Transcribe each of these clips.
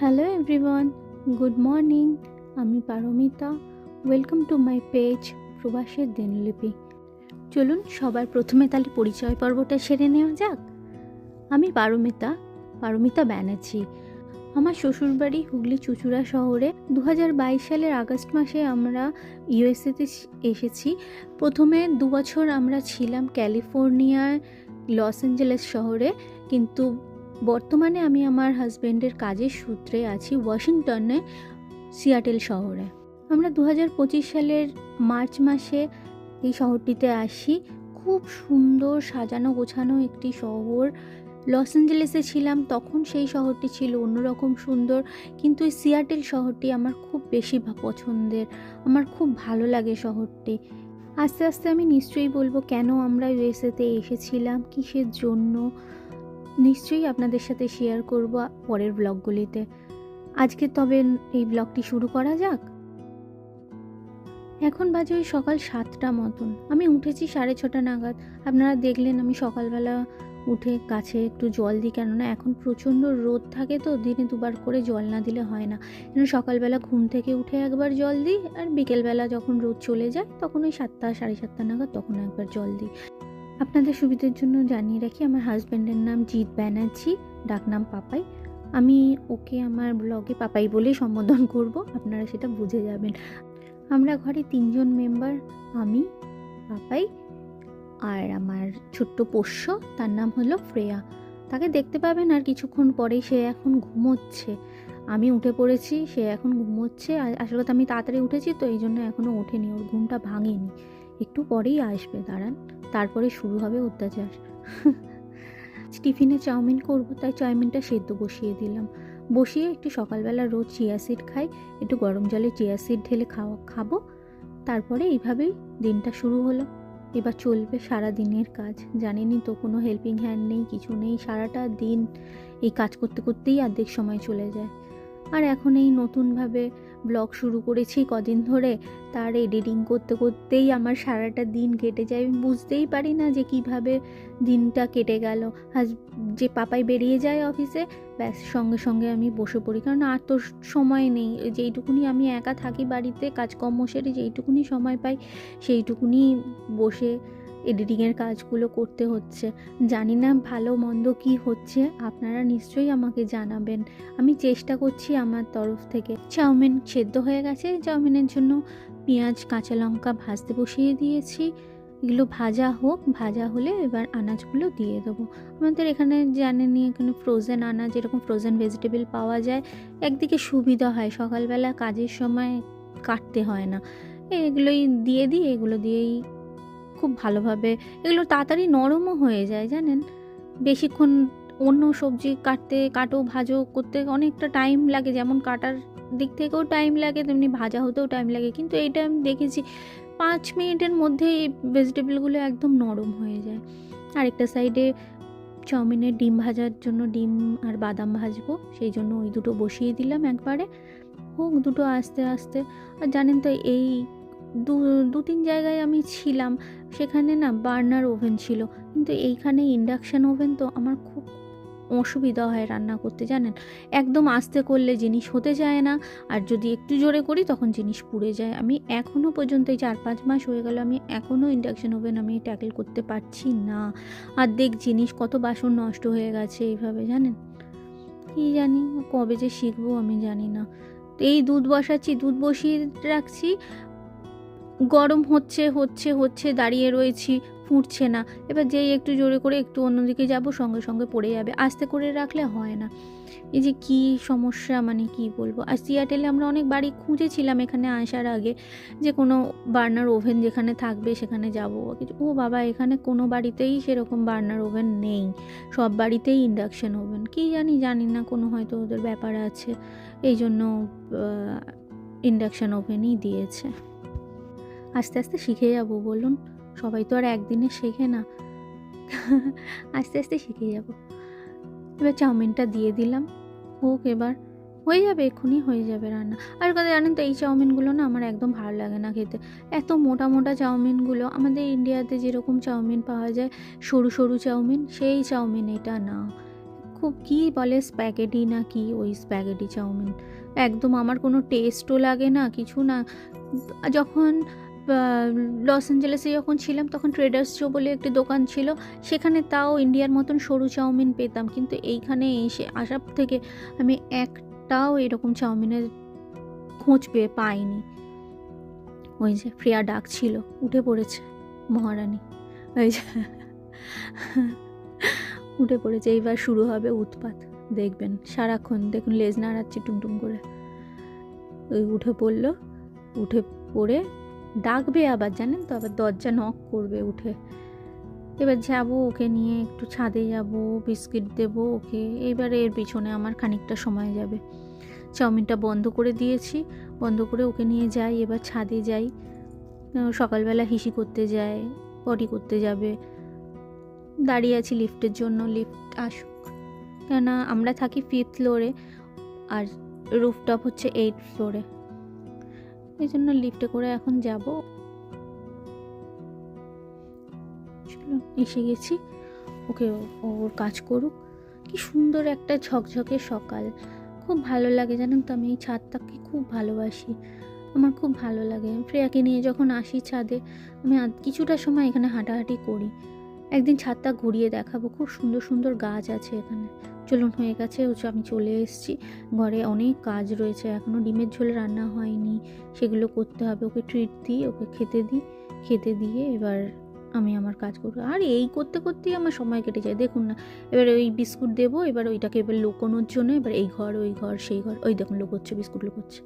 Hello everyone good morning আমি Paramita welcome to my page প্রবাসের দিনলিপি। চলুন সবার প্রথমে তাহলে পরিচয় পর্বটা সেরে নেওয়া যাক। আমি পারমিতা পারমিতা ব্যানার্জি। আমার শ্বশুরবাড়ি হুগলি চুচুড়া শহরে দু হাজার বাইশ সালের আগস্ট মাসে আমরা ইউএসএতে এসেছি। প্রথমে দু বছর আমরা ছিলাম ক্যালিফোর্নিয়ায় লস অ্যাঞ্জেলেস শহরে, কিন্তু বর্তমানে আমি আমার হাজব্যান্ডের কাজের সূত্রে আছি ওয়াশিংটনে, সিয়াটেল শহরে। আমরা দু হাজার পঁচিশ সালের মার্চ মাসে এই শহরটিতে আসি। খুব সুন্দর সাজানো গোছানো একটি শহর। লস অ্যাঞ্জেলেসে ছিলাম, তখন সেই শহরটি ছিল অন্যরকম সুন্দর। কিন্তু এই সিয়াটেল শহরটি আমার খুব বেশি পছন্দের। আমার খুব ভালো লাগে শহরটি। আস্তে আস্তে আমি নিশ্চয়ই বলব কেন আমরা ইউএসএতে এসেছিলাম, কিসের জন্য? নিশ্চয়ই আপনাদের সাথে শেয়ার করব পরের ব্লগগুলিতে আজকে তবে এই ব্লগটি শুরু করা যাক। এখন বাজে ওই সকাল সাতটা মতন। আমি উঠেছি সাড়ে ছটা নাগাদ। আপনারা দেখলেন আমি সকালবেলা উঠে গাছে একটু জল দিই, কেননা এখন প্রচণ্ড রোদ থাকে তো, দিনে দুবার করে জল না দিলে হয় না। কেন সকালবেলা ঘুম থেকে উঠে একবার জল দিই, আর বিকেলবেলা যখন রোদ চলে যায়, তখন ওই সাতটা, সাড়ে সাতটা নাগাদ তখন একবার জল দিই। আপনাদের সুবিধার জন্য জানিয়ে রাখি, আমার হাজব্যান্ডের নাম জিৎ ব্যানার্জি, ডাকনাম পাপাই। আমি ওকে আমার ব্লগে পাপাই বলেই সম্বোধন করব, আপনারা সেটা বুঝে যাবেন। আমরা ঘরে তিনজন মেম্বার আমি, পাপাই আর আমার ছোট্ট পোষ্য, তার নাম হলো ফ্রেয়া। তাকে দেখতে পাবেন আর কিছুক্ষণ পরেই সে এখন ঘুমোচ্ছে। আমি উঠে পড়েছি, সে এখন ঘুমোচ্ছে, আর আসলে কথা আমি তাড়াতাড়ি উঠেছি, তো এই জন্য এখনও ওঠেনি, ওর ঘুমটা ভাঙেনি। একটু পরেই আসবে, দাঁড়ান। তারপরে শুরু হবে অত্যাচার। টিফিনে চাউমিন করব, তাই চাউমিনটা সেদ্ধ বসিয়ে দিলাম। বসিয়ে একটু সকালবেলা রোজ চিয়া সিড খাই, একটু গরম জলে চিয়া সিড ঢেলে খাওয়া, খাব। তারপরে এইভাবেই দিনটা শুরু হলো। এবার চলবে সারা দিনের কাজ। জানেনই তো কোনো হেল্পিং হ্যান্ড নেই, কিছু নেই। সারাটা দিন এই কাজ করতে করতেই অর্ধেক সময় চলে যায়। আর এখন এই নতুনভাবে ব্লগ শুরু করেছি কদিন ধরে। তার এডিটিং করতে করতেই আমার সারাটা দিন কেটে যায়। আমি বুঝতেই পারি না যে কীভাবে দিনটা কেটে গেল। আজ যে পাপাই বেরিয়ে যায় অফিসে ব্যাস সঙ্গে সঙ্গে আমি বসে পড়ি। কারণ আর তো সময় নেই। যেইটুকুনি আমি একা থাকি বাড়িতে, কাজকর্ম সেরে যেইটুকুনি সময় পাই, সেইটুকুনি বসে এডিটিংয়ের কাজগুলো করতে হচ্ছে। জানি না ভালো মন্দ কি হচ্ছে, আপনারা নিশ্চয়ই আমাকে জানাবেন। আমি চেষ্টা করছি আমার তরফ থেকে। চাউমিন সেদ্ধ হয়ে গেছে, চাউমিনের জন্য পেঁয়াজ, কাঁচা লঙ্কা ভাজতে বসিয়ে দিয়েছি। এগুলো ভাজা হোক, ভাজা হলে এবার আনাজগুলো দিয়ে দেবো। আমাদের এখানে জানেনই এখানে ফ্রোজেন আনাজ, এরকম ফ্রোজেন ভেজিটেবল পাওয়া যায়। একদিকে সুবিধা হয়, সকালবেলা কাজের সময় কাটতে হয় না। এগুলোই দিয়ে দিই, এগুলো দিয়েই খুব ভালোভাবে, এগুলো তাড়াতাড়ি নরমও হয়ে যায় জানেন। বেশিক্ষণ অন্য সবজি কাটতে, কাটো, ভাজো করতে অনেকটা টাইম লাগে, যেমন কাটার দিক থেকেও টাইম লাগে, তেমনি ভাজা হতেও টাইম লাগে। কিন্তু এইটা আমি দেখেছি পাঁচ মিনিটের মধ্যেই ভেজিটেবলগুলো একদম নরম হয়ে যায়। আরেকটা সাইডে চাউমিনের ডিম ভাজার জন্য ডিম আর বাদাম ভাজবো, সেই জন্য ওই দুটো বসিয়ে দিলাম একবারে। হোক দুটো আস্তে আস্তে। আর জানেন তো এই দু দু তিন জায়গায় আমি ছিলাম। সেখানে না বার্নার ওভেন ছিল। কিন্তু এইখানে ইন্ডাকশান ওভেন তো আমার খুব অসুবিধা হয় রান্না করতে, জানেন? একদম আস্তে করলে জিনিস হতে যায় না, আর যদি একটু জোরে করি তখন জিনিস পুড়ে যায়। আমি এখনও পর্যন্ত এই চার পাঁচ মাস হয়ে গেল, আমি এখনও ইন্ডাকশান ওভেন আমি ট্যাকেল করতে পারছি না। আর দেখ জিনিস কত বাসন নষ্ট হয়ে গেছে এইভাবে, জানেন? কী জানি কবে যে শিখব আমি জানি না। এই দুধ বসাচ্ছি, দুধ বসিয়ে রাখছি গরম হচ্ছে হচ্ছে হচ্ছে, দাঁড়িয়ে রয়েছি, ফুটছে না। এবার যেই একটু জোরে করে একটু অন্যদিকে যাব, সঙ্গে সঙ্গে পড়ে যাবে। আস্তে করে রাখলে হয় না। এই যে কি সমস্যা মানে কি বলব? আর সিয়াটেলে আমরা অনেক বাড়ি খুঁজেছিলাম এখানে আসার আগে। যে কোনো বার্নার ওভেন যেখানে থাকবে সেখানে যাব। কিছু ও বাবা, এখানে কোনো বাড়িতেই সেরকম বার্নার ওভেন নেই। সব বাড়িতেই ইন্ডাকশন ওভেন। কি জানি জানি না, কোনো হয়তো ওদের ব্যাপার আছে। এই জন্য ইন্ডাকশান ওভেনই দিয়েছে। আস্তে আস্তে শিখে যাব, বলুন। সবাই তো আর একদিনে শেখে না। আস্তে আস্তে শিখে যাব। এবার চাউমিনটা দিয়ে দিলাম। হোক এবার। হয়ে যাবে, এক্ষুনি হয়ে যাবে রান্না। আর কথা জানেন তো, এই চাউমিনগুলো না আমার একদম ভালো লাগে না খেতে। এত মোটা মোটা চাউমিনগুলো, আমাদের ইন্ডিয়াতে যেরকম চাউমিন পাওয়া যায়, সরু সরু চাউমিন, সেই চাউমিন এটা না। খুব কি বলে স্প্যাগেটি না কি ওই স্প্যাগেটি চাউমিন। একদম আমার কোনো টেস্টও লাগে না, কিছু না। যখন লস অ্যাঞ্জেলেসে যখন ছিলাম, তখন ট্রেডার্স জো বলে একটি দোকান ছিল। সেখানে তাও ইন্ডিয়ার মতন সরু চাউমিন পেতাম। কিন্তু এইখানে এসে আসার থেকে আমি একটাও এরকম চাউমিনের খোঁজ পেয়ে পাইনি। ওই যে ফ্রিয়া ডাক ছিল, উঠে পড়েছে মহারানী। ওই যে উঠে পড়েছে, এইবার শুরু হবে উৎপাত। দেখবেন, সারাক্ষণ দেখুন লেজ নাড়াচ্ছে টুমটুম করে। ওই উঠে পড়ল, উঠে পড়ে ডাকবে আবার, জানেন তো? আবার দরজা নক করবে উঠে। এবার যাব, ওকে নিয়ে একটু ছাদে যাব, বিস্কিট দেবো ওকে। এইবার এর পিছনে আমার খানিকটা সময় যাবে। চাউমিনটা বন্ধ করে দিয়েছি, বন্ধ করে ওকে নিয়ে যাই, এবার ছাদে যাই। সকালবেলা হিসি করতে যায়, পটি করতে যাবে। দাঁড়িয়ে আছি লিফটের জন্য, লিফট আসুক। কেননা আমরা থাকি ফিফথ ফ্লোরে আর রুফটপ হচ্ছে এইট ফ্লোরে এই জন্য লিফটে করে এখন যাব। চলো, এসে গেছি। ওকে, ওর কাজ করুক। কি সুন্দর একটা ঝকঝকে সকাল। খুব ভালো লাগে, জানেন তো, আমি এই ছাদটাকে খুব ভালোবাসি। আমার খুব ভালো লাগে। প্রিয়াকে নিয়ে যখন আসি ছাদে, আমি কিছুটা সময় এখানে হাঁটাহাঁটি করি। একদিন ছাদটা ঘুরিয়ে দেখাবো। খুব সুন্দর সুন্দর গাছ আছে এখানে। চলুন, হয়ে গেছে। হচ্ছে আমি চলে এসেছি। ঘরে অনেক কাজ রয়েছে এখনও ডিমের ঝোল রান্না হয়নি। সেগুলো করতে হবে, ওকে ট্রিট দিই, ওকে খেতে দিই। খেতে দিয়ে এবার আমি আমার কাজ করব। আর এই করতে করতেই আমার সময় কেটে যায়। দেখুন না, এবার ওই বিস্কুট দেবো, এবার ওইটাকে এবার লুকোনোর জন্য এবার এই ঘর, ওই ঘর, সেই ঘর, ওই দেখুন লুকোচ্ছে, বিস্কুট লুকোচ্ছে।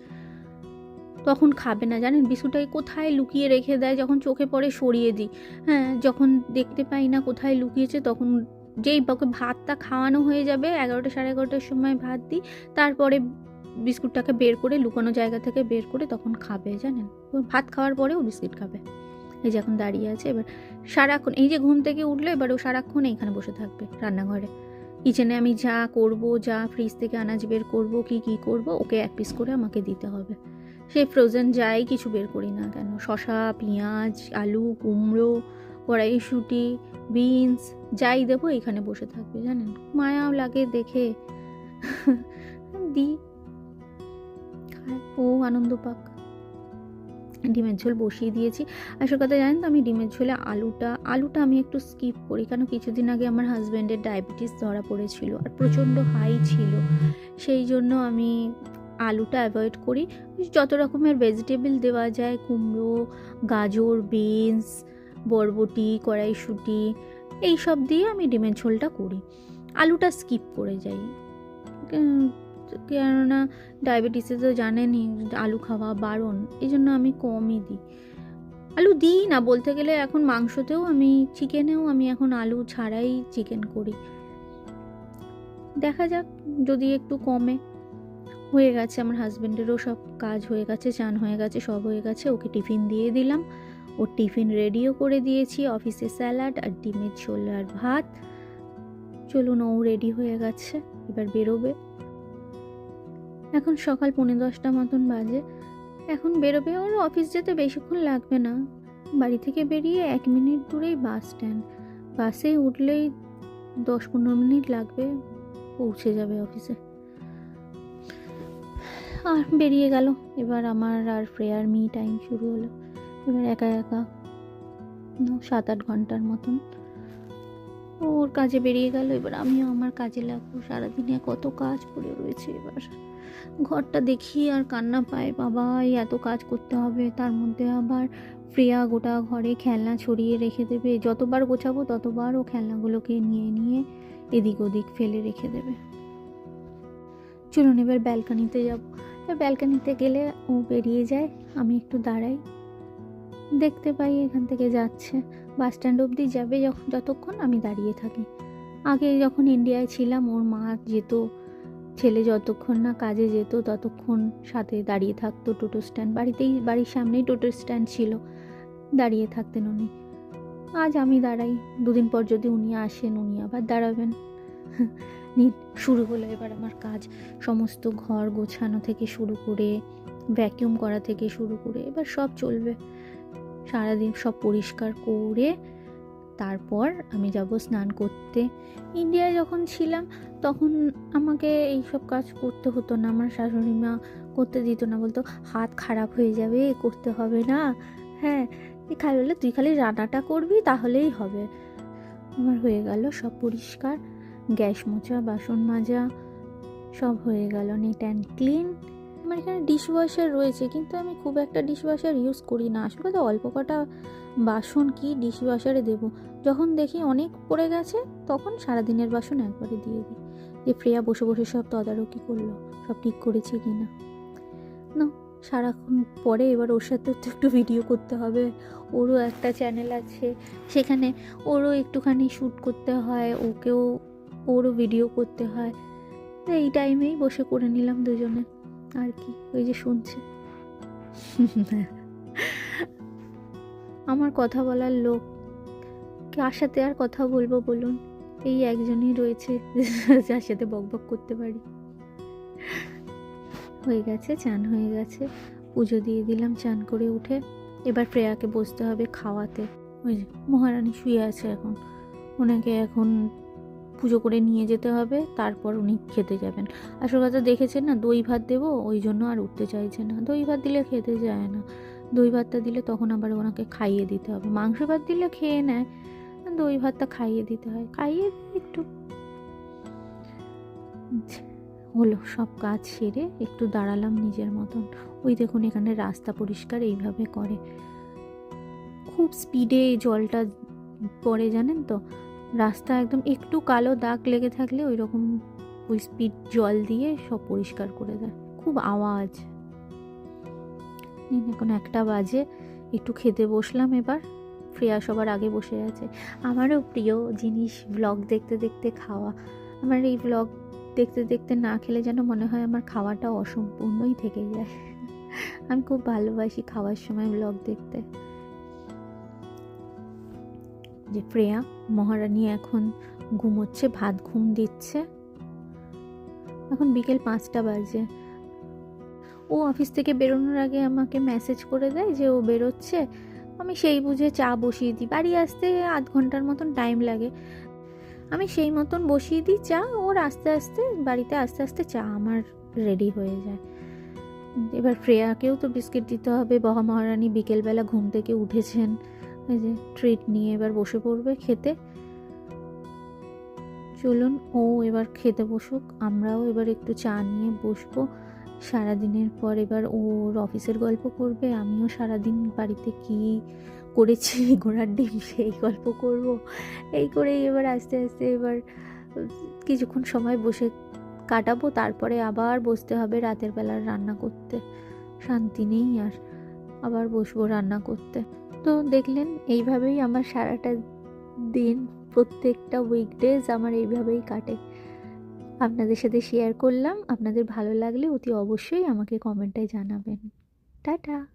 তখন খাবে না, জানেন? বিস্কুটটাকে কোথায় লুকিয়ে রেখে দেয়? যখন চোখে পড়ে সরিয়ে দিই। হ্যাঁ যখন দেখতে পাই না কোথায় লুকিয়েছে, তখন যেই ভাতটা খাওয়ানো হয়ে যাবে, এগারোটা সাড়ে এগারোটার সময় ভাত দিই, তারপরে বিস্কুটটাকে বের করে লুকানো জায়গা থেকে বের করে তখন খাবে, জানেন? ভাত খাওয়ার পরেও বিস্কিট খাবে। এই যে এখন দাঁড়িয়ে আছে, এবার সারাক্ষণ, এই যে ঘুম থেকে উঠল, এবার ও সারাক্ষণ এইখানে বসে থাকবে রান্নাঘরে। কিচেনে আমি যা করব, যা ফ্রিজ থেকে আনাজ বের করব, কি কি করব, ওকে এক পিস করে আমাকে দিতে হবে। সে ফ্রোজেন যাই, কিছু বের করি না কেন? শশা পেঁয়াজ, আলু, কুমড়ো, কড়াইশুঁটি বিনস, যাই দেবো, এখানে বসে থাকবে, জানেন? মায়াও লাগে দেখে। খায় ও আনন্দ পাক। ডিমের ঝোল বসিয়ে দিয়েছি। আসল কথা জানেন তো, আমি ডিমের ঝোলে আলুটা আলুটা আমি একটু স্কিপ করি, কেন কিছুদিন আগে আমার হাজব্যান্ডের ডায়াবেটিস ধরা পড়েছিল আর প্রচণ্ড হাই ছিল। সেই জন্য আমি আলুটা অ্যাভয়েড করি। যত রকমের ভেজিটেবল দেওয়া যায়, কুমড়ো, গাজর বিনস বরবটি, কড়াইশুঁটি এই সব দিয়ে আমি ডিমের ঝোলটা করি। আলুটা স্কিপ করে যাই। কেননা ডায়াবেটিসে তো জানেনই আলু খাওয়া বারণ এই জন্য আমি কমই দিই। আলু দিই না, বলতে গেলে এখন মাংসতেও আমি চিকেনেও আমি এখন আলু ছাড়াই চিকেন করি। দেখা যাক, যদি একটু কমে। হয়ে গেছে, আমার হাজব্যান্ডেরও সব কাজ হয়ে গেছে, চান হয়ে গেছে, সব হয়ে গেছে, ওকে টিফিন দিয়ে দিলাম। ওর টিফিন রেডিও করে দিয়েছি, অফিসে স্যালাড আর ডিমের ঝোল আর ভাত। চলুন, ও রেডি হয়ে গেছে, এবার বেরোবে। এখন সকাল পৌনে দশটা মতন বাজে। এখন বেরোবে, ওর অফিস যেতে বেশিক্ষণ লাগবে না। বাড়ি থেকে বেরিয়ে এক মিনিট দূরেই বাস স্ট্যান্ড। বাসে উঠলেই দশ পনেরো মিনিট লাগবে, পৌঁছে যাবে অফিসে। আর বেরিয়ে গেল। এবার আমার আর প্রেয়ার মি টাইম শুরু হলো। এবার একা একা সাত আট ঘণ্টার মতন। ওর কাজে বেরিয়ে গেল, এবার আমিও আমার কাজে লাগবো সারাদিনে কত কাজ পড়ে রয়েছে এবার। ঘরটা দেখি আর কান্না পায় বাবা এত কাজ করতে হবে। তার মধ্যে আবার প্রিয়া গোটা ঘরে খেলনা ছড়িয়ে রেখে দেবে। যতবার গোছাবো ততবার ও খেলনাগুলোকে নিয়ে নিয়ে এদিক ওদিক ফেলে রেখে দেবে। চলুন এবার ব্যালকানিতে যাব। এবার ব্যালকানিতে গেলে ও বেরিয়ে যায়, আমি একটু দাঁড়াই। দেখতে পাই এখান থেকে যাচ্ছে। বাস স্ট্যান্ড অবধি যাবে যখন যতক্ষণ আমি দাঁড়িয়ে থাকি। আগে যখন ইন্ডিয়ায় ছিলাম, ওর মা যেত, ছেলে যতক্ষণ না কাজে যেত, ততক্ষণ সাথে দাঁড়িয়ে থাকতো টোটো স্ট্যান্ড। বাড়িতেই, বাড়ির সামনেই টোটো স্ট্যান্ড ছিল। দাঁড়িয়ে থাকতেন উনি। আজ আমি দাঁড়াই। দুদিন পর যদি উনি আসেন, উনি আবার দাঁড়াবেন। শুরু হলো এবার আমার কাজ। সমস্ত ঘর গোছানো থেকে শুরু করে ভ্যাকিউম করা থেকে শুরু করে, এবার সব চলবে। সারাদিন সব পরিষ্কার করে তারপর আমি যাব স্নান করতে। ইন্ডিয়ায় যখন ছিলাম, তখন আমাকে এইসব কাজ করতে হতো না, আমার শাশুড়ি মা করতে দিত না, বলতো, হাত খারাপ হয়ে যাবে করতে হবে না। হ্যাঁ খালি বলে, তুই খালি রান্নাটা করবি, তাহলেই হবে। আমার হয়ে গেল সব পরিষ্কার, গ্যাস মোছা, বাসন মাজা, সব হয়ে গেল নিট অ্যান্ড ক্লিন আমার এখানে ডিশ ওয়াশার রয়েছে, কিন্তু আমি খুব একটা ডিশ ওয়াশার ইউজ করি না। আসলে তো অল্প কটা বাসন কি ডিশ ওয়াশারে দেবো? যখন দেখি অনেক পড়ে গেছে, তখন সারাদিনের বাসন একবারে দিয়ে দিই। যে প্রিয়া বসে বসে সব তদারকি করল, সব ঠিক করেছে কি না না সারাক্ষণ পরে এবার ওর সাথে তো একটু ভিডিও করতে হবে। ওরও একটা চ্যানেল আছে, সেখানে ওরও একটুখানি শ্যুট করতে হয়, ওকেও, ওরও ভিডিও করতে হয়। তো এই টাইমেই বসে করে নিলাম দুজনে। আর কি ওই যে শুনছে। আমার কথা বলার লোক, কার সাথে আর কথা বলব বলুন? এই একজনই রয়েছে, যার সাথে বকবক করতে পারি। হয়ে গেছে, চান হয়ে গেছে। পুজো দিয়ে দিলাম, চান করে উঠে। এবার প্রেয়াকে বসতে হবে খাওয়াতে। ওই যে মহারানী শুয়ে আছে এখন। ওনাকে এখন পুজো করে নিয়ে যেতে হবে, তারপর উনি খেতে যাবেন। আসল কথা দেখেছেন না, দই ভাত দেবো, ওই জন্য আর উঠতে চাইছে না। দই ভাত দিলে খেতে যায় না। দই ভাতটা দিলে তখন আবার ওনাকে খাইয়ে দিতে হবে। মাংস ভাত দিলে খেয়ে নেয়, দই ভাতটা খাইয়ে দিতে হয়। খাইয়ে একটু হলো, সব কাজ সেরে একটু দাঁড়ালাম নিজের মতন। ওই দেখুন, এখানে রাস্তা পরিষ্কার, এইভাবে করে। খুব স্পিডে জলটা পড়ে, জানেন তো? রাস্তা একদম একটু কালো দাগ লেগে থাকলে ওই রকম ওই স্পিড জল দিয়ে সব পরিষ্কার করে দেয়। খুব আওয়াজ। এখন একটা বাজে, একটু খেতে বসলাম এবার। ফ্রেয়া সবার আগে বসে আছে। আমারও প্রিয় জিনিস ব্লগ দেখতে দেখতে খাওয়া। আমার এই ব্লগ দেখতে দেখতে না খেলে যেন মনে হয় আমার খাওয়াটা অসম্পূর্ণই থেকে যায়। আমি খুব ভালোবাসি খাওয়ার সময় ব্লগ দেখতে। যে প্রেয়া মহারানী এখন ঘুমোচ্ছে, ভাত ঘুম দিচ্ছে। এখন বিকেল পাঁচটা বাজে। ও অফিস থেকে বেরোনোর আগে আমাকে মেসেজ করে দেয় যে ও বেরোচ্ছে। আমি সেই বুঝে চা বসিয়ে দিই। বাড়ি আসতে আধ ঘণ্টার মতন টাইম লাগে। আমি সেই মতন বসিয়ে দিই চা। ওর আস্তে আস্তে বাড়িতে আস্তে আস্তে চা আমার রেডি হয়ে যায়। এবার ফ্রেয়াকেও তো বিস্কিট দিতে হবে। মহারানী বিকেলবেলা ঘুম থেকে উঠেছেন। এই যে ট্রিট নিয়ে এবার বসে পড়বে খেতে। চলুন ও এবার খেতে বসুক, আমরাও এবার একটু চা নিয়ে বসবো। সারাদিনের পর এবার ওর অফিসের গল্প করবে, আমিও সারাদিন বাড়িতে কি করেছি, ঘোড়ার ডিম সেই গল্প করব। এই করেই এবার আস্তে আস্তে এবার কিছুক্ষণ সময় বসে কাটাবো, তারপরে আবার বসতে হবে রাতের বেলার রান্না করতে। শান্তি নেই আর, আবার বসবো রান্না করতে। তো দেখলেন এইভাবেই আমার সারাটা দিন, প্রত্যেকটা উইকডেজ আমার এইভাবেই কাটে। আপনাদের সাথে শেয়ার করলাম। আপনাদের ভালো লাগলে অতি অবশ্যই আমাকে কমেন্টে জানাবেন। টাটা!